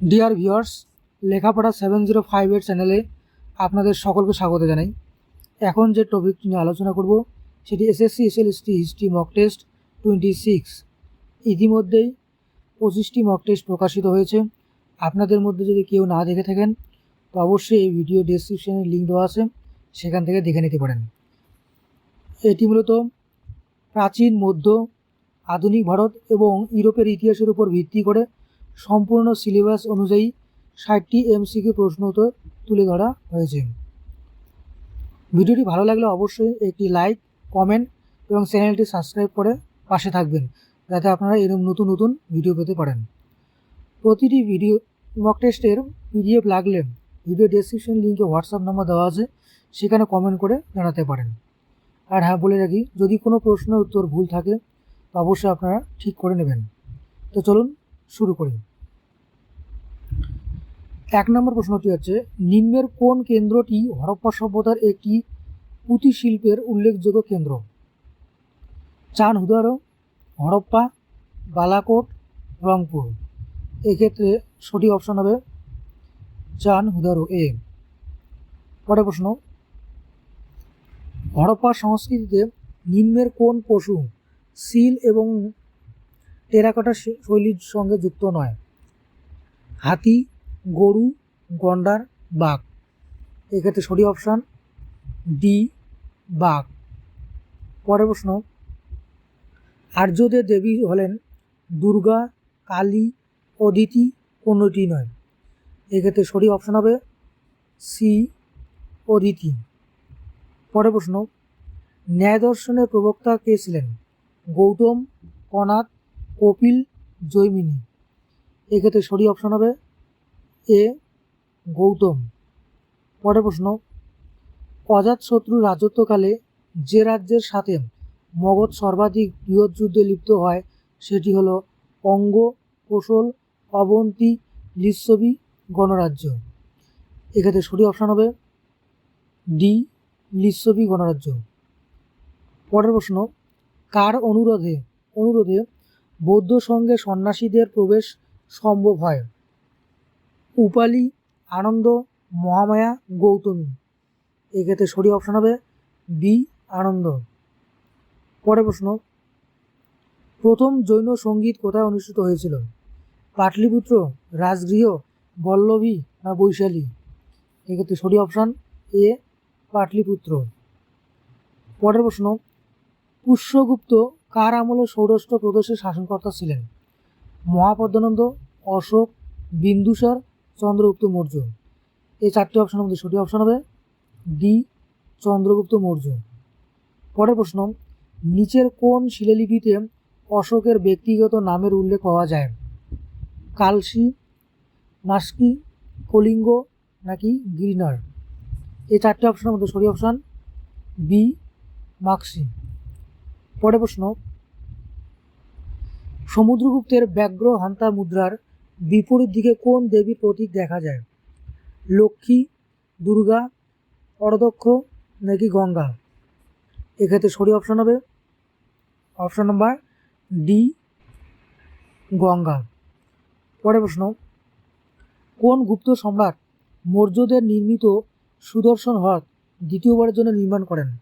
Deer viewers লেখাপড়া seven zero five eight চ্যানেলে আপনাদের সকলকে স্বাগত জানাই। এখন যে টপিকটি নিয়ে আলোচনা করব, সেটি SSC SLST history mock test twenty six ইতিমধ্যেই পঁচিশটি মক টেস্ট প্রকাশিত হয়েছে। আপনাদের মধ্যে যদি কেউ না দেখে থাকেন, তো অবশ্যই এই ভিডিও ডেসক্রিপশনে লিঙ্ক দেওয়া আছে, সেখান থেকে দেখে নিতে পারেন। এটি মূলত প্রাচীন, মধ্য, আধুনিক ভারত এবং ইউরোপের ইতিহাসের উপর ভিত্তি করে সম্পূর্ণ সিলেবাস অনুযায়ী ষাটটি এমসিকিউ প্রশ্ন উত্তর তুলে ধরা হয়েছে। ভিডিওটি ভালো লাগলে অবশ্যই একটি লাইক কমেন্ট এবং চ্যানেলটি সাবস্ক্রাইব করে পাশে থাকবেন, যাতে আপনারা এরকম নতুন নতুন ভিডিও পেতে পারেন। প্রতিটি ভিডিও মক টেস্টের পিডিএফ লাগলে ভিডিও ডেসক্রিপশন লিঙ্কে হোয়াটসঅ্যাপ নাম্বার দেওয়া আছে, সেখানে কমেন্ট করে জানাতে পারেন। আর হ্যাঁ বলে রাখি, যদি কোনো প্রশ্নের উত্তর ভুল থাকে অবশ্যই আপনারা ঠিক করে নেবেন। তো চলুন শুরু করি। এক নম্বর প্রশ্নটি হচ্ছে, নিম্নের কোন কেন্দ্রটি হরপ্পা সভ্যতার একটি পুঁতি শিল্পের উল্লেখযোগ্য কেন্দ্র? চান হুদারো, হরপ্পা, বালাকোট, রংপুর। এক্ষেত্রে সঠিক অপশন হবে চান হুদারো এ। পরের প্রশ্ন, হরপ্পা সংস্কৃতিতে নিম্নের কোন পশু সিল এবং টেরাকোটা শৈলীর সঙ্গে যুক্ত নয়? হাতি গরু, গন্ডার, বাঘ। এক্ষেত্রে সঠিক অপশান ডি, বাঘ। পরের প্রশ্ন, আর্যদের দেবী হলেন দুর্গা, কালী, অদিতি কোনোটি নয়। এক্ষেত্রে সঠিক অপশান হবে সি, অদিতি। পরের প্রশ্ন, ন্যায় দর্শনের প্রবক্তা কে ছিলেন? গৌতম কনাদ কপিল, জৈমিনী। এক্ষেত্রে সঠিক অপশন হবে এ গৌতম। পরের প্রশ্ন অজাতশত্রুর রাজত্বকালে যে রাজ্যের সাথে মগধ সর্বাধিক বৃহৎ যুদ্ধে লিপ্ত হয়, সেটি হলো অঙ্গ, কোশল, অবন্তী, লিচ্ছবি গণরাজ্য। এক্ষেত্রে সঠিক অপশান হবে ডি, লিচ্ছবি গণরাজ্য। পরের প্রশ্ন, কার অনুরোধে অনুরোধে বৌদ্ধ সঙ্গে সন্ন্যাসীদের প্রবেশ সম্ভব হয়? উপালি, আনন্দ, মহামায়া, গৌতমী। এক্ষেত্রে সঠিক অপশন হবে বি আনন্দ। পরের প্রশ্ন, প্রথম জৈন সংগীত কোথায় অনুষ্ঠিত হয়েছিল? পাটলিপুত্র, রাজগৃহ, বল্লভী না বৈশালী? এক্ষেত্রে সঠিক অপশান এ পাটলিপুত্র। পরের প্রশ্ন, পুষ্যগুপ্ত কার আমলে সৌরাষ্ট্র প্রদেশের শাসনকর্তা ছিলেন? মহাপদ্মানন্দ, অশোক, বিন্দুসার চন্দ্রগুপ্ত মৌর্য। এই চারটি অপশনের মধ্যে সঠিক অপশন হবে ডি চন্দ্রগুপ্ত মৌর্য। পরের প্রশ্ন, নিচের কোন শিলালিপিতে অশোকের ব্যক্তিগত নামের উল্লেখ পাওয়া যায়? কালসি মাস্কি কলিঙ্গ নাকি গিরিনার? এই চারটি অপশনের মধ্যে সঠিক অপশন বি মাক্সি পরের প্রশ্ন, সমুদ্রগুপ্তের ব্যগ্র হান্তা মুদ্রার বিপরীত দিকে কোন দেবীর প্রতীক দেখা যায়? লক্ষ্মী, দুর্গা, অরদক্ষ নাকি গঙ্গা? এক্ষেত্রে সঠিক অপশন হবে অপশন নাম্বার ডি গঙ্গা। পরের প্রশ্ন, কোন গুপ্ত সম্রাট মৌর্যদের নির্মিত সুদর্শন হ্রদ দ্বিতীয়বারের জন্য নির্মাণ করেন?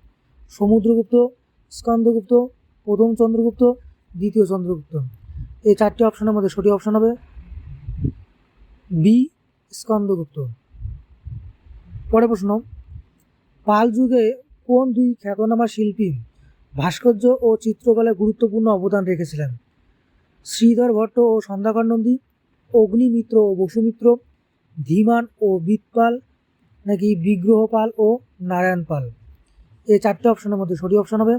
সমুদ্রগুপ্ত, স্কন্দগুপ্ত, প্রথম চন্দ্রগুপ্ত, দ্বিতীয় চন্দ্রগুপ্ত। এই চারটি অপশনের মধ্যে সঠিক অপশন হবে বি স্কন্দগুপ্ত। পরের প্রশ্ন, পাল যুগে কোন দুই খ্যাতনামা শিল্পী ভাস্কর্য ও চিত্রকলায় গুরুত্বপূর্ণ অবদান রেখেছিলেন? শ্রীধর ভট্ট ও সন্ধ্যাকর নন্দী, অগ্নিমিত্র ও বসুমিত্র, ধীমান ও বিদপাল নাকি বিগ্রহপাল ও নারায়ণ পাল এই চারটে অপশনের মধ্যে সঠিক অপশন হবে।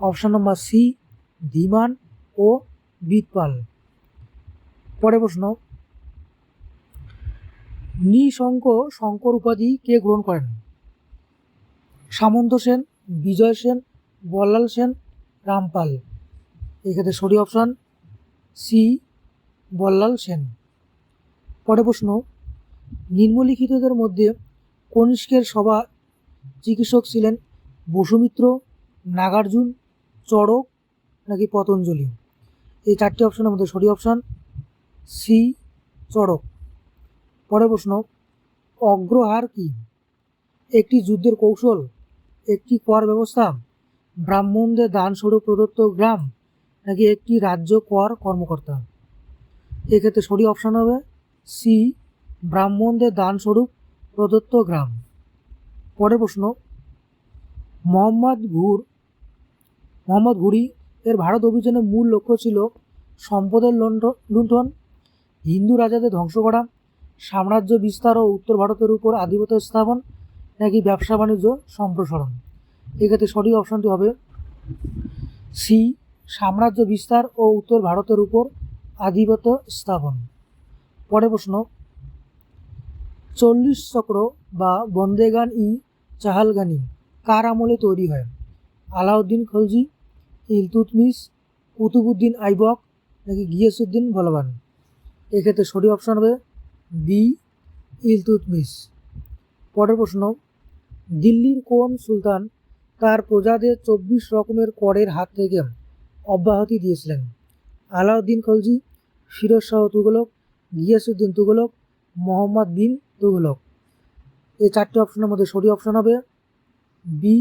অপশন নম্বর সি, ধীমান ও বিদপাল পরের প্রশ্ন নিশঙ্ক শঙ্কর উপাধি কে গ্রহণ করেন? সামন্ত সেন, বিজয় সেন, বল্লাল সেন রামপাল এক্ষেত্রে সঠিক অপশন সি, বল্লাল সেন। পরের প্রশ্ন, নিম্নলিখিতদের মধ্যে কনিষ্কের সভা চিকিৎসক ছিলেন বসুমিত্র, নাগার্জুন, চড়ক নাকি পতঞ্জলি? এই চারটি অপশানের মধ্যে সঠিক অপশান সি, চড়ক। পরের প্রশ্ন, অগ্রহার কি? একটি যুদ্ধের কৌশল, একটি কর ব্যবস্থা, ব্রাহ্মণদের দানস্বরূপ প্রদত্ত গ্রাম, নাকি একটি রাজ্য কর কর্মকর্তা? এক্ষেত্রে সঠিক অপশান হবে সি ব্রাহ্মণদের দানস্বরূপ প্রদত্ত গ্রাম। পরের প্রশ্ন, মোহাম্মদ ঘুর, মোহাম্মদ ঘুরি এর ভারত অভিযানের মূল লক্ষ্য ছিল সম্পদের লুণ্ঠ- লুণ্ঠন, হিন্দু রাজাদের ধ্বংস করা সাম্রাজ্য বিস্তার ও উত্তর ভারতের উপর আধিপত্য স্থাপন নাকি ব্যবসা বাণিজ্য সম্প্রসারণ? এক্ষেত্রে সঠিক অপশানটি হবে সি, সাম্রাজ্য বিস্তার ও উত্তর ভারতের উপর আধিপত্য স্থাপন। পরে প্রশ্ন, চল্লিশ চক্র বা বন্দেগান ই চাহালগানি কার আমলে তৈরি হয়? আলাউদ্দিন খলজি ইলতুতমিস কুতুবুদ্দিন আইবক নাকি গিয়াসুদ্দিন বলবান? এক্ষেত্রে সঠিক অপশন হবে বি ইলতুতমিস পরের প্রশ্ন, দিল্লির কোন সুলতান তার প্রজাদের চব্বিশ রকমের করের হাত থেকে অব্যাহতি দিয়েছিলেন? আলাউদ্দিন খলজি, ফিরোজ শাহ তুগলক গিয়াসুদ্দিন তুগলক, মোহাম্মদ বিন তুগলক। এই চারটি অপশনের মধ্যে সঠিক অপশন হবে বি,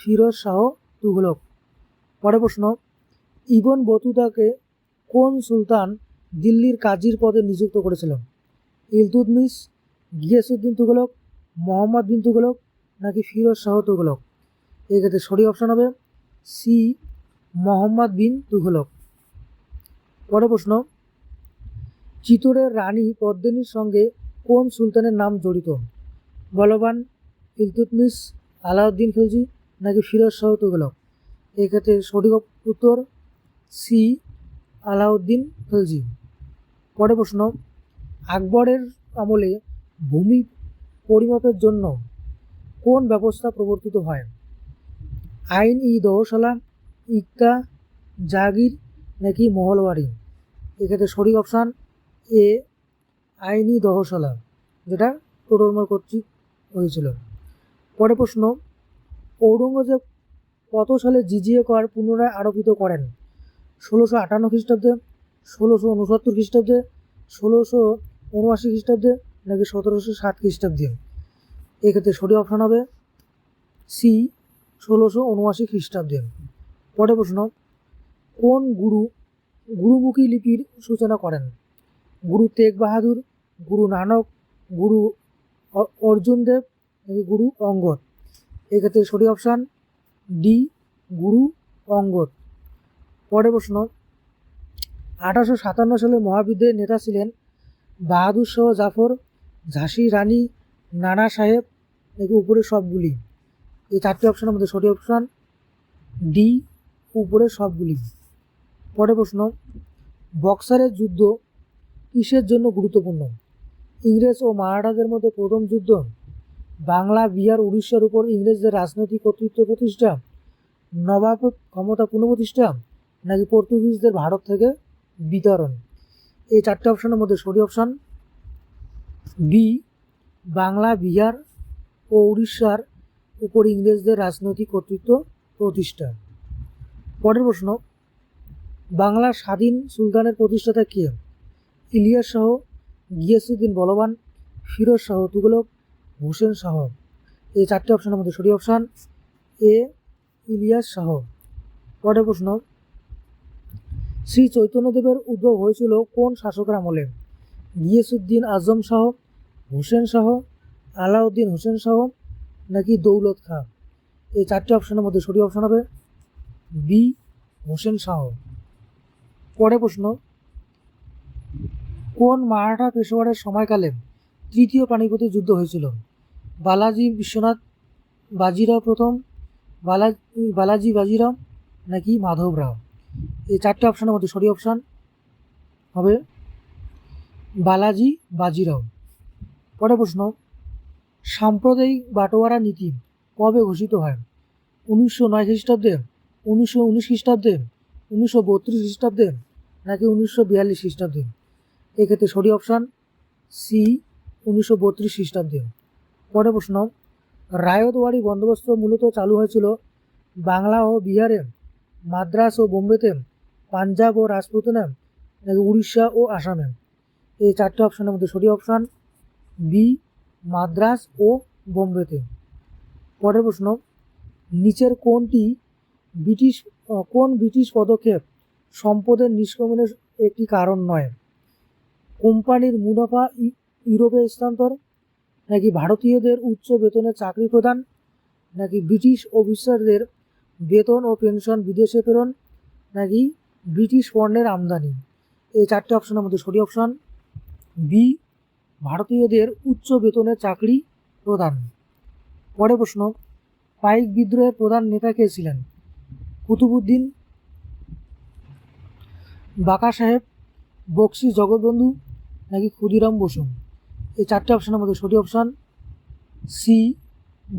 ফিরোজ শাহ তুগলক। পরের প্রশ্ন, ইবন বতুতাকে কোন সুলতান দিল্লির কাজীর পদে নিযুক্ত করেছিলেন? ইলতুতমিস গিয়াসুদ্দিন তুগলক, মোহাম্মদ বিন তুগলক, নাকি ফিরোজ শাহ তুগলক? এক্ষেত্রে সঠিক অপশন হবে সি মোহাম্মদ বিন তুঘলক পরের প্রশ্ন, চিতোরের রানী পদ্মিনীর সঙ্গে কোন সুলতানের নাম জড়িত? বলবান ইলতুতমিস আলাউদ্দিন খিলজি নাকি ফিরোজ শাহ তুঘলক এক্ষেত্রে সঠিক উত্তর সি আলাউদ্দিন খিলজি পরের প্রশ্ন আকবরের আমলে ভূমি পরিমাপের জন্য কোন ব্যবস্থা প্রবর্তিত হয়? আইন ই দহশালা, ইকতা, জাগির নাকি মহলবাড়ি এক্ষেত্রে সঠিক অপশান এ, আইনি দহশালা, যেটা টোটরমার কর্তৃক হয়েছিল। পরে প্রশ্ন, ঔরঙ্গজেব কত সালে জিজিএ কর পুনরায় আরোপিত করেন? ষোলোশো আটান্ন খ্রিস্টাব্দে, ষোলোশো উনসত্তর খ্রিস্টাব্দে, ষোলোশো উনআশি খ্রিস্টাব্দে নাকি সতেরোশো ষাট খ্রিস্টাব্দে? এক্ষেত্রে সঠিক অপশান হবে সি ষোলোশো উনআশি খ্রিস্টাব্দে। পরে প্রশ্ন, কোন গুরু, গুরুমুখী লিপির সূচনা করেন? গুরু তেগ বাহাদুর, গুরু নানক, গুরু অর্জুন দেব গুরু অঙ্গদ? এক্ষেত্রে সঠিক অপশান ডি গুরু অঙ্গদ। পরের প্রশ্ন, আঠারোশো সাতান্ন সালে মহাবিদ্যালয়ের নেতা ছিলেন বাহাদুর শাহ জাফর, ঝাঁসি, রানী, নানা সাহেব নাকি উপরে সবগুলি। এই চারটি অপশনের মধ্যে সঠিক অপশান ডি, উপরে সবগুলি। পরে প্রশ্ন, বক্সারের যুদ্ধ কিসের জন্য গুরুত্বপূর্ণ? ইংরেজ ও মারাঠাদের মধ্যে প্রথম যুদ্ধ বাংলা, বিহার, উড়িষ্যার উপর ইংরেজদের রাজনৈতিক কর্তৃত্ব প্রতিষ্ঠা, নবাব ক্ষমতা পুনঃপ্রতিষ্ঠা নাকি পর্তুগিজদের ভারত থেকে বিতরণ? এই চারটে অপশনের মধ্যে সঠিক অপশান বি বাংলা, বিহার ও উড়িষ্যার উপর ইংরেজদের রাজনৈতিক কর্তৃত্ব প্রতিষ্ঠা। পরের প্রশ্ন বাংলার স্বাধীন সুলতানের প্রতিষ্ঠাতা কে? ইলিয়াস শাহ গিয়াসুদ্দিন বলবান, ফিরোজ শাহ তুগলক, হোসেন শাহ। এই চারটি অপশনের মধ্যে সঠিক অপশান, এ, ইলিয়াস শাহ। পরের প্রশ্ন শ্রী চৈতন্যদেবের উদ্ভব হয়েছিল কোন শাসকের আমলে? গিয়াসুদ্দিন আজম শাহ, হোসেন শাহ, আলাউদ্দিন হোসেন শাহ নাকি দৌলত খাঁ? এই চারটি অপশনের মধ্যে সঠিক অপশন হবে বি, হোসেন শাহ। পরে প্রশ্ন, কোন মারাঠা পেশোয়ারের সময়কালে তৃতীয় পানিপথের যুদ্ধ হয়েছিল? বালাজি বিশ্বনাথ, বাজিরাও প্রথম বালা বালাজি বাজিরাও নাকি মাধব রাও এই চারটে অপশানের মধ্যে সঠিক অপশান হবে বালাজি বাজিরাও। পরের প্রশ্ন, সাম্প্রদায়িক বাটোয়ারা নীতি কবে ঘোষিত হয়? উনিশশো নয় খ্রিস্টাব্দে, উনিশশো উনিশ খ্রিস্টাব্দে, উনিশশো বত্রিশ খ্রিস্টাব্দে নাকি উনিশশো বিয়াল্লিশ খ্রিস্টাব্দে? এক্ষেত্রে সঠিক অপশান সি উনিশশো বত্রিশ খ্রিস্টাব্দে। পরের প্রশ্ন, রায়তওয়াড়ি বন্দোবস্ত মূলত চালু হয়েছিল বাংলা ও বিহারে মাদ্রাস ও বোম্বেতে পাঞ্জাব ও রাজপুতনে নাকি উড়িষ্যা ও আসামে এই চারটি অপশনের মধ্যে সঠিক অপশান বি মাদ্রাস ও বোম্বেতে পরের প্রশ্ন, নিচের কোনটি ব্রিটিশ কোন ব্রিটিশ পদক্ষেপ সম্পদের নিষ্ক্রমণের একটি কারণ নয়? কোম্পানির মুনাফা ইউরোপে স্থানান্তর, নাকি ভারতীয়দের উচ্চ বেতনে চাকরি প্রদান, নাকি ব্রিটিশ অফিসারদের বেতন ও পেনশন বিদেশে প্রেরণ নাকি ব্রিটিশ পণ্যের আমদানি? এই চারটে অপশনের মধ্যে সঠিক অপশন বি ভারতীয়দের উচ্চ বেতনে চাকরি প্রদান। পরে প্রশ্ন, পাইক বিদ্রোহের প্রধান নেতা কে ছিলেন? কুতুবুদ্দিন, বাকা সাহেব, বক্সি জগৎবন্ধু নাকি ক্ষুদিরাম বসু? এই চারটে অপশনের মধ্যে সঠিক অপশান সি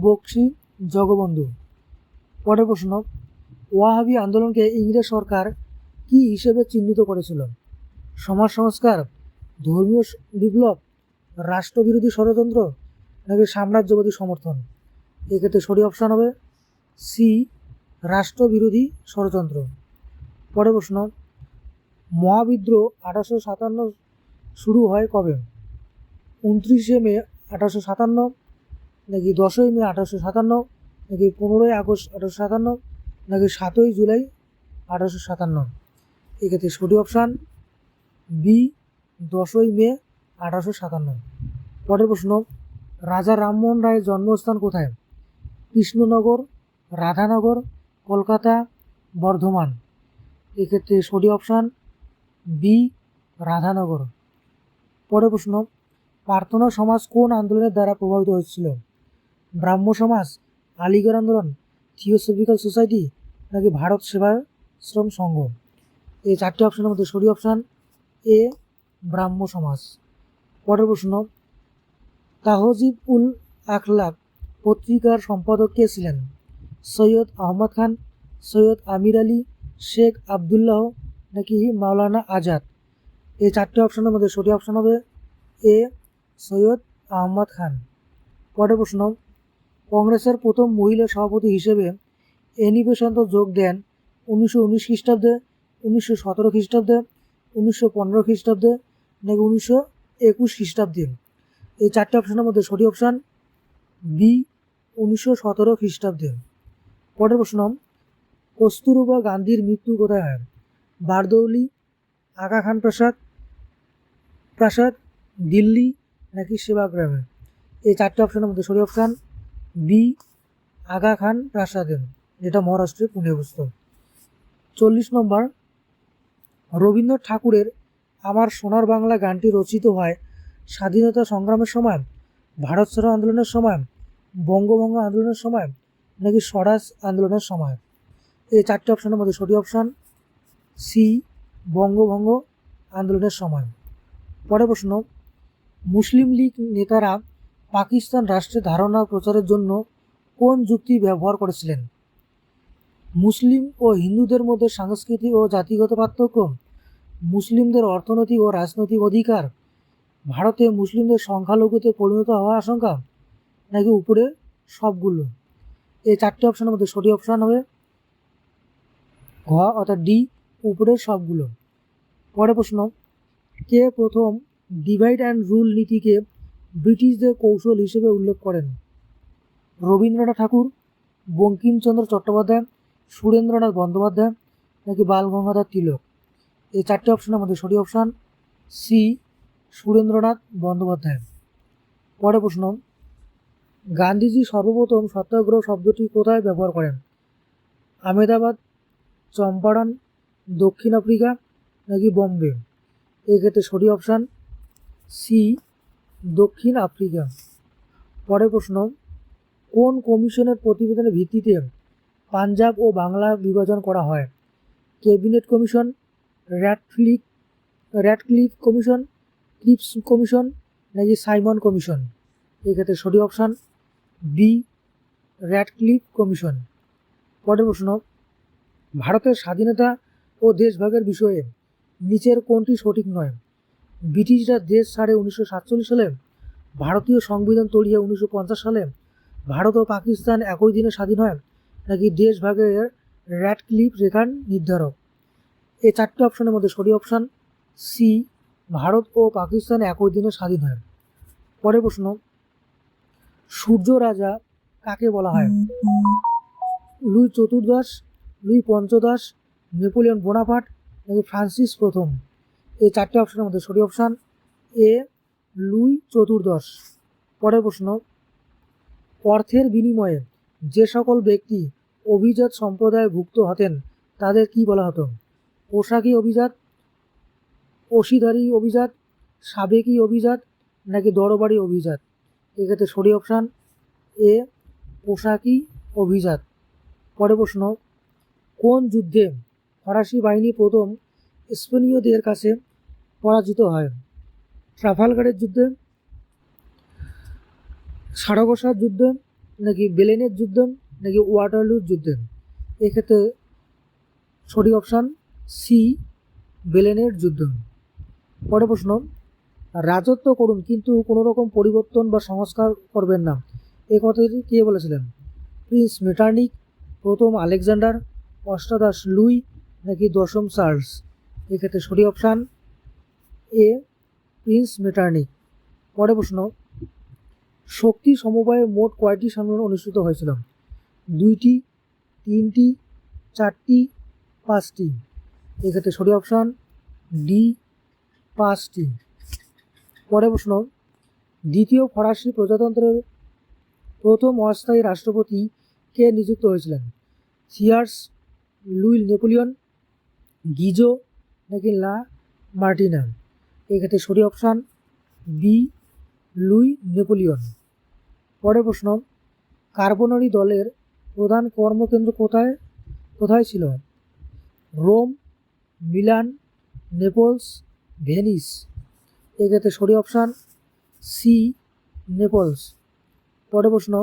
বক্সি জগবন্ধু পরের প্রশ্ন, ওয়াহাবি আন্দোলনকে ইংরেজ সরকার কি হিসেবে চিহ্নিত করেছিল? সমাজ সংস্কার, ধর্মীয় বিপ্লব, রাষ্ট্রবিরোধী ষড়যন্ত্র, নাকি সাম্রাজ্যবাদী সমর্থন? এক্ষেত্রে সঠিক অপশান হবে সি, রাষ্ট্রবিরোধী ষড়যন্ত্র। পরের প্রশ্ন, মহাবিদ্রোহ আঠারোশো সাতান্ন শুরু হয় কবে? উনত্রিশে মে আঠারোশো সাতান্ন, নাকি দশই মে আঠারোশো সাতান্ন নাকি পনেরোই আগস্ট আঠারোশো সাতান্ন, নাকি সাতই জুলাই আঠারোশো সাতান্ন? এক্ষেত্রে সঠিক অপশান বি দশই মে আঠারোশো সাতান্ন। পরের প্রশ্ন, রাজা রামমোহন রায়ের জন্মস্থান কোথায়? কৃষ্ণনগর, রাধানগর, কলকাতা, বর্ধমান। এক্ষেত্রে সঠিক অপশান বি রাধানগর। পরের প্রশ্ন, প্রার্থনা সমাজ কোন আন্দোলনের দ্বারা প্রভাবিত হয়েছিল? ব্রাহ্ম সমাজ আলিগড় আন্দোলন, থিওসফিক্যাল সোসাইটি নাকি ভারত সেবার শ্রম সংঘ? এই চারটি অপশনের মধ্যে সঠিক অপশান এ ব্রাহ্ম সমাজ। পরের প্রশ্ন, তাহজিব উল আখলাক পত্রিকার সম্পাদক কে ছিলেন? সৈয়দ আহমদ খান, সৈয়দ আমির আলী, শেখ আবদুল্লাহ নাকি মাওলানা আজাদ? এই চারটি অপশনের মধ্যে সঠিক অপশন হবে এ সৈয়দ আহমদ খান। পরের প্রশ্ন কংগ্রেসের প্রথম মহিলা সভাপতি হিসেবে এনি বেসান্ত যোগ দেন উনিশশো উনিশ খ্রিস্টাব্দে, উনিশশো সতেরো খ্রিস্টাব্দে, উনিশশো পনেরো খ্রিস্টাব্দে, নাকি উনিশশো একুশ খ্রিস্টাব্দে। এই চারটে অপশনের মধ্যে সঠিক অপশান বি, উনিশশো সতেরো খ্রিস্টাব্দে। পরের প্রশ্ন, কস্তুরবা গান্ধীর মৃত্যু কোথায় হয়? বারদৌলি আগা খান প্রাসাদ প্রাসাদ, দিল্লি, নাকি সেবাগ্রামে এই চারটে অপশনের মধ্যে সঠিক অপশান বি আগা খান প্রাসাদে যেটা মহারাষ্ট্রের পুনে অবস্থিত চল্লিশ নম্বর, রবীন্দ্রনাথ ঠাকুরের আমার সোনার বাংলা গানটি রচিত হয় স্বাধীনতা সংগ্রামের সময়, ভারত ছাড়ো আন্দোলনের সময়, বঙ্গভঙ্গ আন্দোলনের সময়, নাকি স্বরাজ আন্দোলনের সময়। এই চারটি অপশনের মধ্যে সঠিক অপশান সি, বঙ্গভঙ্গ আন্দোলনের সময়। পরের প্রশ্ন, মুসলিম লীগ নেতারা পাকিস্তান রাষ্ট্রের ধারণা প্রচারের জন্য কোন যুক্তি ব্যবহার করেছিলেন? মুসলিম ও হিন্দুদের মধ্যে সাংস্কৃতিক ও জাতিগত পার্থক্য, মুসলিমদের অর্থনৈতিক ও রাজনৈতিক অধিকার, ভারতে মুসলিমদের সংখ্যালঘুতে পরিণত হওয়ার আশঙ্কা, নাকি উপরে সবগুলো? এই চারটি অপশনের মধ্যে সঠিক অপশান হবে ঘ অর্থাৎ ডি উপরের সবগুলো। পরে প্রশ্ন, কে প্রথম ডিভাইড অ্যান্ড রুল নীতিকে ব্রিটিশদের কৌশল হিসেবে উল্লেখ করেন। রবীন্দ্রনাথ ঠাকুর, বঙ্কিমচন্দ্র চট্টোপাধ্যায়, সুরেন্দ্রনাথ বন্দ্যোপাধ্যায় নাকি বাল গঙ্গাধর তিলক। এই চারটি অপশনের মধ্যে সঠিক অপশান সি সুরেন্দ্রনাথ বন্দ্যোপাধ্যায়। পরে প্রশ্ন, গান্ধীজি সর্বপ্রথম সত্যাগ্রহ শব্দটি কোথায় ব্যবহার করেন? আমেদাবাদ চম্পারণ, দক্ষিণ আফ্রিকা নাকি বম্বে? এক্ষেত্রে সঠিক অপশান সি দক্ষিণ আফ্রিকা। পরের প্রশ্ন, কোন কমিশনের প্রতিবেদনের ভিত্তিতে পাঞ্জাব ও বাংলা বিভাজন করা হয়? ক্যাবিনেট কমিশন র্যাটফ্লিক র্যাটক্লিফ কমিশন ক্লিপস কমিশন নাকি সাইমন কমিশন? এক্ষেত্রে সঠিক অপশান বি র্যাটক্লিফ কমিশন। পরের প্রশ্ন, ভারতের স্বাধীনতা ও দেশভাগের বিষয়ে নিচের কোনটি সঠিক নয়? ব্রিটিশরা দেশ ছাড়ে উনিশশো সাতচল্লিশ সালে ভারতীয় সংবিধান তৈরিয়ে উনিশশো পঞ্চাশ সালে। ভারত ও পাকিস্তান একই দিনে স্বাধীন হয়, নাকি দেশভাগের র্যাটক্লিফ রেখার নির্ধারক? এই চারটি অপশনের মধ্যে সরি অপশান সি ভারত ও পাকিস্তান একই দিনে স্বাধীন হয়। পরের প্রশ্ন, সূর্য রাজা কাকে বলা হয়? লুই চতুর্দশ, লুই পঞ্চদশ, নেপোলিয়ন বোনাপার্ট, নাকি ফ্রান্সিস প্রথম? এই চারটি অপশনের মধ্যে সঠিক অপশান এ, লুই চতুর্দশ। পরের প্রশ্ন, অর্থের বিনিময়ে যে সকল ব্যক্তি অভিজাত সম্প্রদায়ে ভুক্ত হতেন, তাদের কি বলা হতো? পোশাকি অভিজাত অশিধারী অভিজাত, সাবেকি অভিজাত, নাকি দরবারি অভিজাত? এক্ষেত্রে সঠিক অপশান এ, পোশাকি অভিজাত। পরের প্রশ্ন, কোন যুদ্ধে ফরাসি বাহিনী প্রথম স্পেনীয়দের কাছে পরাজিত হয়। ট্রাফালগারের যুদ্ধে, সারাগোসার যুদ্ধে, নাকি বেলেনের যুদ্ধ, নাকি ওয়াটারলুর যুদ্ধে? এক্ষেত্রে সঠিক অপশান সি, বেলেনের যুদ্ধ। পরে প্রশ্ন, রাজত্ব করুন, কিন্তু কোনো রকম পরিবর্তন বা সংস্কার করবেন না। এই কথাটি কে বলেছিলেন? প্রিন্স মেটার্নিক, প্রথম আলেকজান্ডার, অষ্টাদশ লুই, নাকি দশম চার্লস? এক্ষেত্রে সঠিক অপশান এ, প্রিন্স মেটার্নিক পরের প্রশ্ন, শক্তি সমবায়ে মোট কয়টি সম্মেলন অনুষ্ঠিত হয়েছিল? দুইটি, তিনটি, চারটি, পাঁচটি। এক্ষেত্রে সঠিক অপশান ডি, পাঁচটি। পরের প্রশ্ন, দ্বিতীয় ফরাসি প্রজাতন্ত্রের প্রথম অস্থায়ী রাষ্ট্রপতি কে নিযুক্ত হয়েছিলেন? সিয়ার্স লুই নেপোলিয়ন, গিজো নাকি লা মার্টিনা এক্ষেত্রে সঠিক অপশান বি, লুই নেপোলিয়ন। পরের প্রশ্ন, কার্বনারি দলের প্রধান কর্মকেন্দ্র কোথায় কোথায় ছিল? Rome, Milan, Naples, Venice. এক্ষেত্রে সঠিক অপশান সি, নেপলস। পরের প্রশ্ন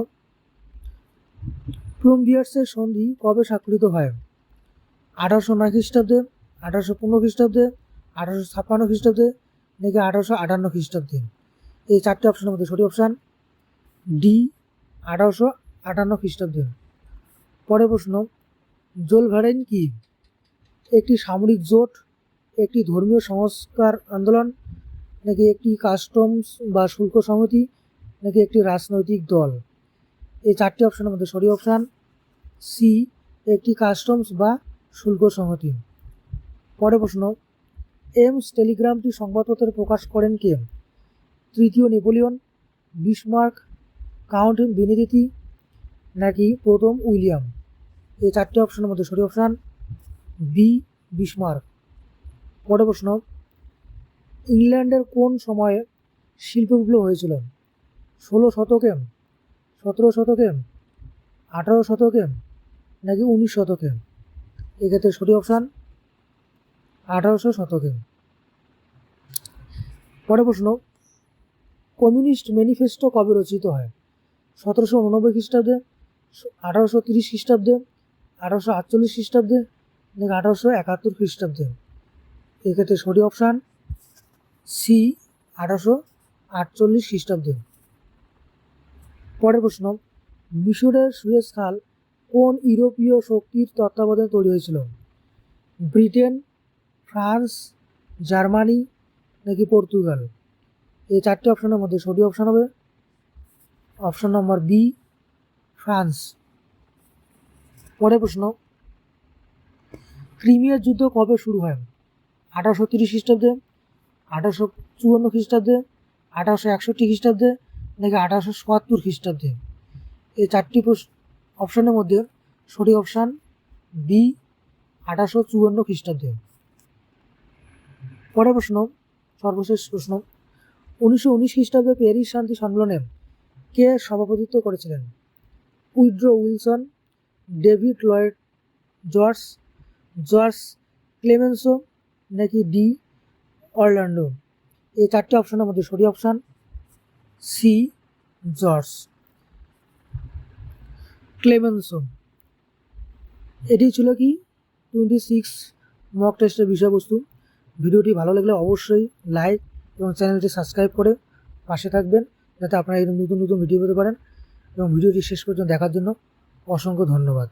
প্লুমবিয়ার্সের সন্ধি কবে স্বাক্ষরিত হয়? আঠারোশো নয় খ্রিস্টাব্দে আঠারোশো পনেরো খ্রিস্টাব্দে, আঠারোশো ছাপ্পান্ন খ্রিস্টাব্দে নাকি আঠারোশো আটান্ন খ্রিস্টাব্দে? এই চারটি অপশনের মধ্যে সঠিক অপশান ডি আঠারোশো আটান্ন খ্রিস্টাব্দে। পরের প্রশ্ন, জোল জোলভারেন কি? একটি সামরিক জোট, একটি ধর্মীয় সংস্কার আন্দোলন, নাকি একটি কাস্টমস বা শুল্ক সমিতি, নাকি একটি রাজনৈতিক দল? এই চারটি অপশনের মধ্যে সঠিক অপশান সি একটি কাস্টমস বা শুল্ক সংহতি পরের প্রশ্ন, এমস টেলিগ্রামটি সংবাদপত্রে প্রকাশ করেন কে? তৃতীয় নেপোলিয়ন বিসমার্ক কাউন্ট বেনেডিটি নাকি প্রথম উইলিয়াম? এই চারটি অপশনের মধ্যে সঠিক অপশান বি বিসমার্ক পরের প্রশ্ন, ইংল্যান্ডের কোন সময়ে শিল্প বিপ্লব হয়েছিল? ষোলো শতকে, সতেরো শতকে, আঠারো শতকে, নাকি উনিশ শতকে? এক্ষেত্রে সঠিক অপশান আঠারোশো শতকে। পরে প্রশ্ন, কমিউনিস্ট ম্যানিফেস্টো কবে রচিত হয়? সতেরোশো উননব্বই খ্রিস্টাব্দে, আঠারোশো তিরিশ খ্রিস্টাব্দে, আঠারোশো আটচল্লিশ খ্রিস্টাব্দে, নাকি আঠারোশো একাত্তর খ্রিস্টাব্দে? এক্ষেত্রে সঠিক অপশান, সি, আঠারোশো আটচল্লিশ খ্রিস্টাব্দে। পরের প্রশ্ন, মিশরের সুয়েজ খাল কোন ইউরোপীয় শক্তির তত্ত্বাবধানে তৈরি হয়েছিল? ব্রিটেন ফ্রান্স, জার্মানি নাকি পর্তুগাল? এই চারটি অপশনের মধ্যে সঠিক অপশন হবে। Option number B France. পরের প্রশ্ন, ক্রিমিয়ার যুদ্ধ কবে শুরু হয়? আঠারোশো তিরিশ খ্রিস্টাব্দে, আঠারোশো চুয়ান্ন খ্রিস্টাব্দে, আঠারোশো একষট্টি খ্রিস্টাব্দে নাকি আঠারোশো সত্তর খ্রিস্টাব্দে? এই চারটি অপশনের মধ্যে সঠিক অপশান বি আঠারোশো চুয়ান্ন খ্রিস্টাব্দে। পরের প্রশ্ন, সর্বশেষ প্রশ্ন। উনিশশো উনিশ খ্রিস্টাব্দে প্যারিস শান্তি সম্মেলনে কে সভাপতিত্ব করেছিলেন? Woodrow Wilson, David Lloyd George George Clemenceau নাকি ডি অরল্যান্ডো? এই চারটি অপশনের মধ্যে sorry option, C George. Clemenceau, এটি ছিল কি? টোয়েন্টি সিক্স মক টেস্টের বিষয়বস্তু। ভিডিওটি ভালো লাগলে অবশ্যই লাইক এবং চ্যানেলটি সাবস্ক্রাইব করে পাশে থাকবেন, যাতে আপনারা এরকম নতুন নতুন ভিডিও পেতে পারেন। এবং ভিডিওটি শেষ পর্যন্ত দেখার জন্য অসংখ্য ধন্যবাদ।